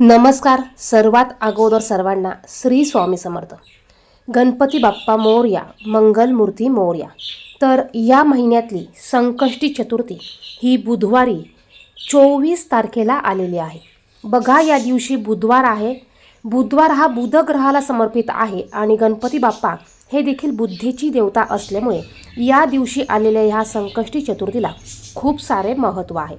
नमस्कार. सर्वात अगोदर सर्वांना श्री स्वामी समर्थ. गणपती बाप्पा मोर्या मंगलमूर्ती मोर्या. तर या महिन्यातली संकष्टी चतुर्थी ही बुधवारी चोवीस तारखेला आलेली आहे. बघा या दिवशी बुधवार आहे. बुधवार हा बुध ग्रहाला समर्पित आहे आणि गणपती बाप्पा हे देखील बुद्धीची देवता असल्यामुळे या दिवशी आलेल्या ह्या संकष्टी चतुर्थीला खूप सारे महत्त्व आहे.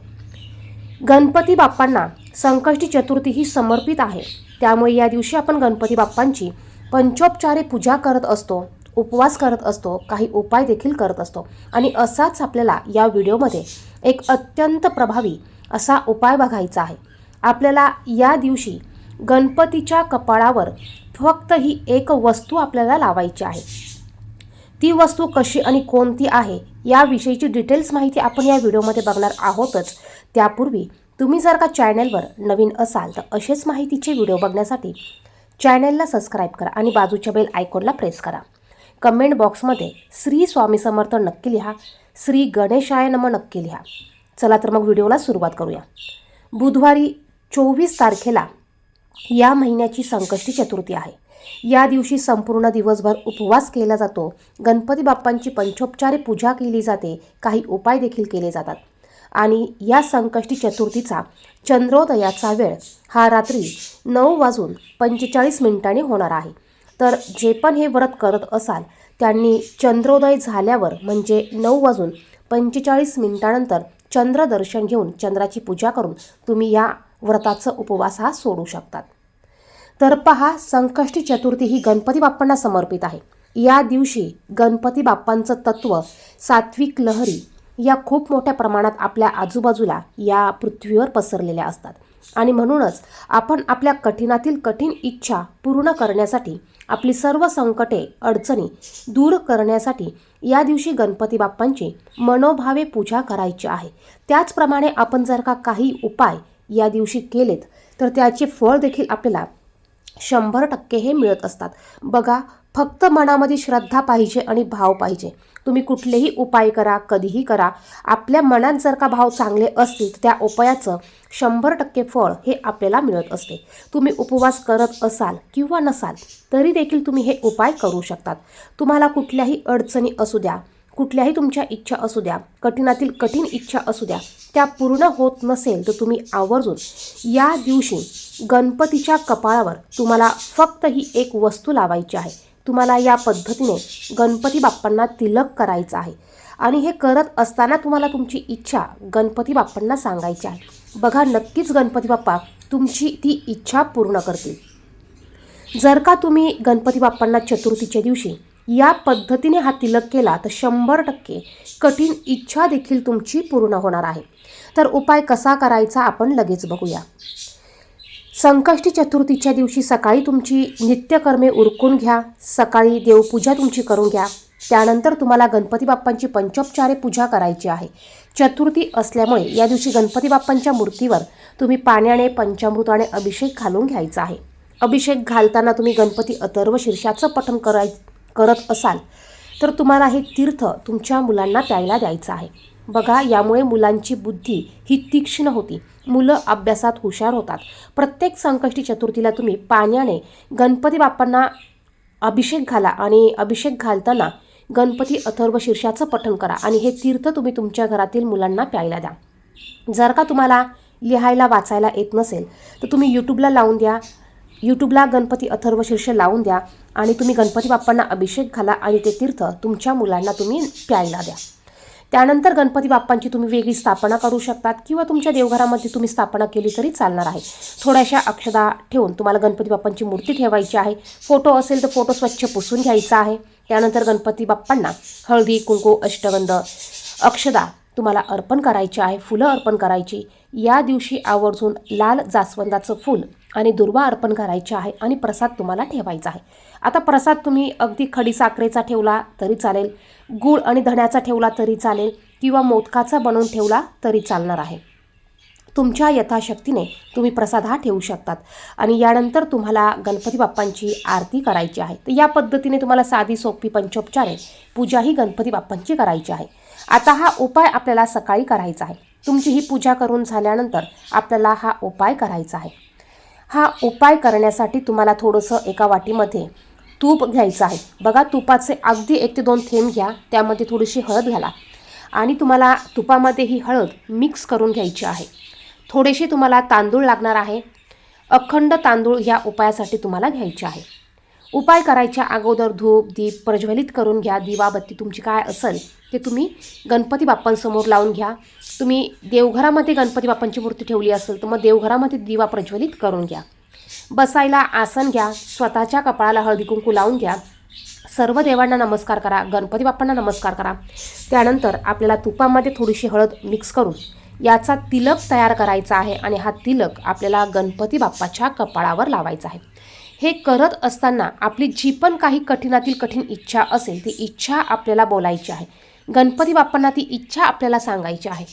गणपती बाप्पांना संकष्टी चतुर्थी ही समर्पित आहे. त्यामुळे या दिवशी आपण गणपती बाप्पांची पंचोपचारे पूजा करत असतो उपवास करत असतो काही उपाय देखील करत असतो. आणि असाच आपल्याला या व्हिडिओमध्ये एक अत्यंत प्रभावी असा उपाय बघायचा आहे. आपल्याला या दिवशी गणपतीच्या कपाळावर फक्त ही एक वस्तू आपल्याला लावायची आहे. ती वस्तू कशी आणि कोणती आहे याविषयीची डिटेल्स माहिती आपण या व्हिडिओमध्ये बघणार आहोतच. त्यापूर्वी तुम्ही जर का चॅनलवर नवीन असाल तर असेच माहितीचे व्हिडिओ बघण्यासाठी चॅनलला सबस्क्राईब करा आणि बाजूच्या बेल आयकॉनला प्रेस करा. कमेंट बॉक्समध्ये श्री स्वामी समर्थ नक्की लिहा श्री गणेशाय नम नक्की लिहा. चला तर मग व्हिडिओला सुरुवात करूया. बुधवारी चोवीस तारखेला या महिन्याची संकष्टी चतुर्थी आहे. या दिवशी संपूर्ण दिवसभर उपवास केला जातो. गणपती बाप्पांची पंचोपचारे पूजा केली जाते. काही उपाय देखील केले जातात. आणि या संकष्टी चतुर्थीचा चंद्रोदयाचा वेळ हा रात्री नऊ वाजून पंचेचाळीस मिनिटांनी होणार आहे. तर जे पण हे व्रत करत असाल त्यांनी चंद्रोदय झाल्यावर म्हणजे नऊ वाजून पंचेचाळीस मिनिटानंतर चंद्रदर्शन घेऊन चंद्राची पूजा करून तुम्ही या व्रताचा उपवास हा सोडू शकतात. तर पहा संकष्टी चतुर्थी ही गणपती बाप्पांना समर्पित आहे. या दिवशी गणपती बाप्पांचं तत्व सात्विक लहरी या खूप मोठ्या प्रमाणात आपल्या आजूबाजूला या पृथ्वीवर पसरलेल्या असतात. आणि म्हणूनच आपण आपल्या कठीणातील कठीण इच्छा पूर्ण करण्यासाठी आपली सर्व संकटे अडचणी दूर करण्यासाठी या दिवशी गणपती बाप्पांची मनोभावे पूजा करायची आहे. त्याचप्रमाणे आपण जर का काही उपाय या दिवशी केलेत तर त्याचे फळ देखील आपल्याला शंभर टक्के हे मिळत असतात. बघा फक्त मनामध्ये श्रद्धा पाहिजे आणि भाव पाहिजे. तुम्ही कुठलेही उपाय करा कधीही करा. आपल्या मनात जर का भाव चांगले असतील तर त्या उपायाचं शंभर टक्के फळ हे आपल्याला मिळत असते. तुम्ही उपवास करत असाल किंवा नसाल तरी देखील तुम्ही हे उपाय करू शकतात. तुम्हाला कुठल्याही अडचणी असू द्या कुठल्याही तुमच्या इच्छा असू द्या कठीणातील कठीण इच्छा असू द्या त्या पूर्ण होत नसेल तर तुम्ही आवर्जून या दिवशी गणपतीच्या कपाळावर तुम्हाला फक्त ही एक वस्तू लावायची आहे. तुम्हाला या पद्धतीने गणपती बाप्पांना तिलक करायचं आहे. आणि हे करत असताना तुम्हाला तुमची इच्छा गणपती बाप्पांना सांगायची आहे. बघा नक्कीच गणपती बाप्पा तुमची ती इच्छा पूर्ण करतील. जर का तुम्ही गणपती बाप्पांना चतुर्थीच्या दिवशी या पद्धतीने हा तिलक केला तर शंभर टक्के कठीण इच्छा देखील तुमची पूर्ण होणार आहे. तर उपाय कसा करायचा आपण लगेच बघूया. संकष्टी चतुर्थीच्या दिवशी सकाळी तुमची नित्यकर्मे उरकून घ्या. सकाळी देवपूजा तुमची करून घ्या. त्यानंतर तुम्हाला गणपती बाप्पांची पंचोपचारे पूजा करायची आहे. चतुर्थी असल्यामुळे या दिवशी गणपती बाप्पांच्या मूर्तीवर तुम्ही पाण्याने पंचामृताने अभिषेक घालून घ्यायचा आहे. अभिषेक घालताना तुम्ही गणपती अथर्व शीर्षाचं पठण कराय करत असाल तर तुम्हाला हे तीर्थ तुमच्या मुलांना प्यायला द्यायचं आहे. बघा यामुळे मुलांची बुद्धी ही तीक्ष्ण होती. मुलं अभ्यासात हुशार होतात. प्रत्येक संकष्टी चतुर्थीला तुम्ही पाण्याने गणपती बाप्पांना अभिषेक घाला आणि अभिषेक घालताना गणपती अथर्व शीर्षाचं पठण करा आणि हे तीर्थ तुम्ही तुमच्या घरातील मुलांना प्यायला द्या. जर का तुम्हाला लिहायला वाचायला येत नसेल तर तुम्ही यूट्यूबला लावून द्या. यूट्यूबला गणपती अथर्व शीर्ष लावून द्या आणि तुम्ही गणपती बाप्पांना अभिषेक घाला आणि ते तीर्थ तुमच्या मुलांना तुम्ही प्यायला द्या. त्यानंतर गणपती बाप्पांची तुम्ही वेगळी स्थापना करू शकतात किंवा तुमच्या देवघरामध्ये तुम्ही स्थापना केली तरी चालणार आहे. थोड्याशा अक्षदा ठेवून तुम्हाला गणपती बाप्पांची मूर्ती ठेवायची आहे. फोटो असेल तर फोटो स्वच्छ पुसून घ्यायचा आहे. त्यानंतर गणपती बाप्पांना हळदी कुंकू अष्टगंध अक्षदा तुम्हाला अर्पण करायची आहे. फुलं अर्पण करायची. या दिवशी आवर्जून लाल जास्वंदाचं फूल आणि दुर्वा अर्पण करायचे आहे आणि प्रसाद तुम्हाला ठेवायचा आहे. आता प्रसाद तुम्ही अगदी खडी साखरेचा ठेवला तरी चालेल गूळ आणि धण्याचा ठेवला तरी चालेल किंवा मोदकाचा बनवून ठेवला तरी चालणार आहे. तुमच्या यथाशक्तीने तुम्ही प्रसाद हा ठेवू शकतात. आणि यानंतर तुम्हाला गणपती बाप्पांची आरती करायची आहे. तर या पद्धतीने तुम्हाला साधी सोपी पंचोपचारे पूजा ही गणपती बाप्पांची करायची आहे. आता हा उपाय आपल्याला सकाळी करायचा आहे. तुमची ही पूजा करून झाल्यानंतर आपल्याला हा उपाय करायचा आहे. हा उपाय करण्यासाठी तुम्हाला थोडंसं एका वाटीमध्ये तूप घ्यायचं आहे. बघा तुपाचे अगदी एक ते दोन थेंब घ्या त्यामध्ये थोडीशी हळद घाला. आणि तुम्हाला तुपामध्ये ही हळद मिक्स करून घ्यायची आहे. थोडेसे तुम्हाला तांदूळ लागणार आहे. अखंड तांदूळ ह्या उपायासाठी तुम्हाला घ्यायचे आहे. उपाय करायच्या अगोदर धूप दीप प्रज्वलित करून घ्या. दिवाबत्ती तुमची काय असेल ते तुम्ही गणपती बाप्पांसमोर लावून घ्या. तुम्ही देवघरामध्ये गणपती बाप्पांची मूर्ती ठेवली असेल तर मग देवघरामध्ये दिवा प्रज्वलित करून घ्या. बसायला आसन घ्या. स्वतःच्या कपाळाला हळदी कुंकू लावून घ्या. सर्व देवांना नमस्कार करा. गणपती बाप्पांना नमस्कार करा. त्यानंतर आपल्याला तुपामध्ये थोडीशी हळद मिक्स करून याचा तिलक तयार करायचा आहे आणि हा तिलक आपल्याला गणपती बाप्पाच्या कपाळावर लावायचा आहे. हे करत असताना आपली जी पण काही कठीणातील कठीण इच्छा असेल ती इच्छा आपल्याला बोलायची आहे. गणपती बाप्पांना ती इच्छा आपल्याला सांगायची आहे.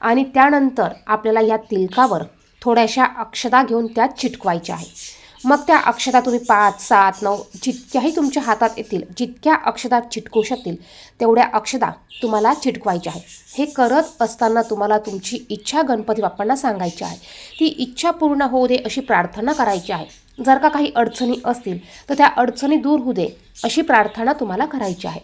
आणि त्यानंतर आपल्याला या तिलकावर थोड्याशा अक्षदा घेऊन त्यात चिटकवायच्या आहे. मग त्या अक्षदा तुम्ही पाच सात नऊ जितक्याही तुमच्या हातात येतील जितक्या अक्षदा चिटकू शकतील तेवढ्या अक्षदा तुम्हाला चिटकवायच्या आहे हे करत असताना तुम्हाला तुमची इच्छा गणपती बाप्पांना सांगायची आहे. ती इच्छा पूर्ण होऊ दे अशी प्रार्थना करायची आहे. जर का काही अडचणी असतील तर त्या अडचणी दूर होऊ दे अशी प्रार्थना तुम्हाला करायची आहे.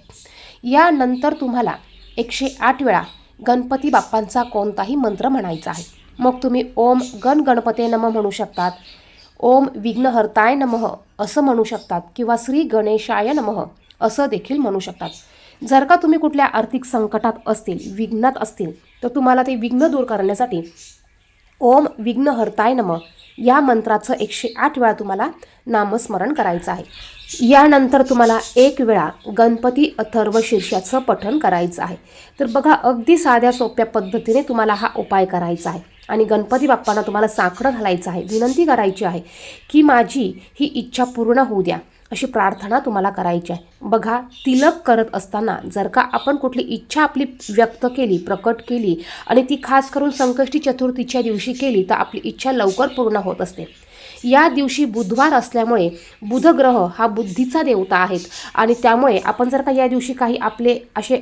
यानंतर तुम्हाला एकशे आठ वेळा गणपती बाप्पांचा कोणताही मंत्र म्हणायचा आहे. मग तुम्ही ओम गण गणपते नम म्हणू शकतात ओम विघ्नहर्ताय नमः असं म्हणू शकतात किंवा श्री गणेशाय नमः असं देखील म्हणू शकतात. जर का तुम्ही कुठल्या आर्थिक संकटात असतील विघ्नात असतील तर तुम्हाला ते विघ्न दूर करण्यासाठी ओम विघ्नहर्ताय नमः या मंत्राचं एकशे आठ वेळा तुम्हाला नामस्मरण करायचं आहे. यानंतर तुम्हाला एक वेळा गणपती अथर्व शीर्षाचं पठण करायचं आहे. तर बघा अगदी साध्या सोप्या पद्धतीने तुम्हाला हा उपाय करायचा आहे. आणि गणपती बाप्पांना तुम्हाला साखरं घालायचं आहे. विनंती करायची आहे की माझी ही इच्छा पूर्ण होऊ द्या. अशी प्रार्थना तुम्हाला करायची आहे. बघा तिलक करत असताना जर का आपण कुठली इच्छा आपली व्यक्त केली प्रकट केली आणि ती खास करून संकष्टी चतुर्थीच्या दिवशी केली तर आपली इच्छा लवकर पूर्ण होत असते. या दिवशी बुधवार असल्यामुळे बुधग्रह हा बुद्धीचा देवता आहेत आणि त्यामुळे आपण जर का या दिवशी काही आपले असे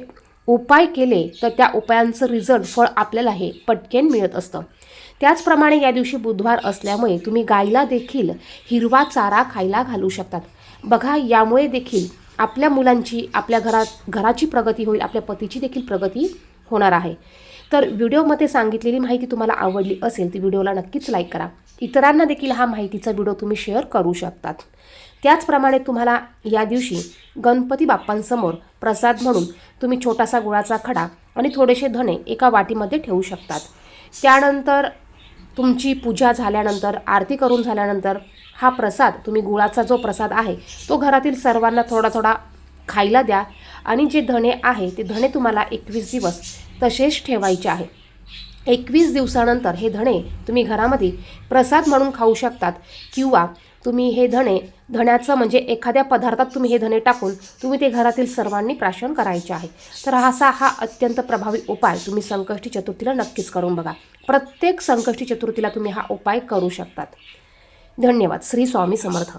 उपाय केले तर त्या उपायांचं रिझल्ट फळ आपल्याला हे पटकेन मिळत असतं. त्याचप्रमाणे या दिवशी बुधवार असल्यामुळे तुम्ही गायला देखील हिरवा चारा खायला घालू शकतात. बघा यामुळे देखील आपल्या मुलांची आपल्या घरात घराची प्रगती होईल आपल्या पतीची देखील प्रगती होणार आहे. तर व्हिडिओमध्ये सांगितलेली माहिती तुम्हाला आवडली असेल तर व्हिडिओला नक्कीच लाईक करा. इतरांना देखील हा माहितीचा व्हिडिओ तुम्ही शेअर करू शकतात. त्याचप्रमाणे तुम्हाला या दिवशी गणपती बाप्पांसमोर प्रसाद म्हणून तुम्ही छोटासा गुळाचा खडा आणि थोडेसे धणे एका वाटीमध्ये ठेवू शकतात. त्यानंतर तुमची पूजा झाल्यानंतर आरती करून झाल्यानंतर हा प्रसाद तुम्ही गुळाचा जो प्रसाद आहे तो घरातील सर्वांना थोडा थोडा खायला द्या. आणि जे धणे आहे ते धणे तुम्हाला एकवीस दिवस तसेच ठेवायचे आहे. एकवीस दिवसानंतर हे धणे तुम्ही घरामध्ये प्रसाद म्हणून खाऊ शकतात किंवा तुम्ही हे धणे धण्याचं म्हणजे एखाद्या पदार्थात तुम्ही हे धणे टाकून तुम्ही ते घरातील सर्वांनी प्राशन करायचे आहे. तर असा हा अत्यंत प्रभावी उपाय तुम्ही संकष्टी चतुर्थीला नक्कीच करून बघा. प्रत्येक संकष्टी चतुर्थीला तुम्ही हा उपाय करू शकतात. धन्यवाद. श्री स्वामी समर्थ.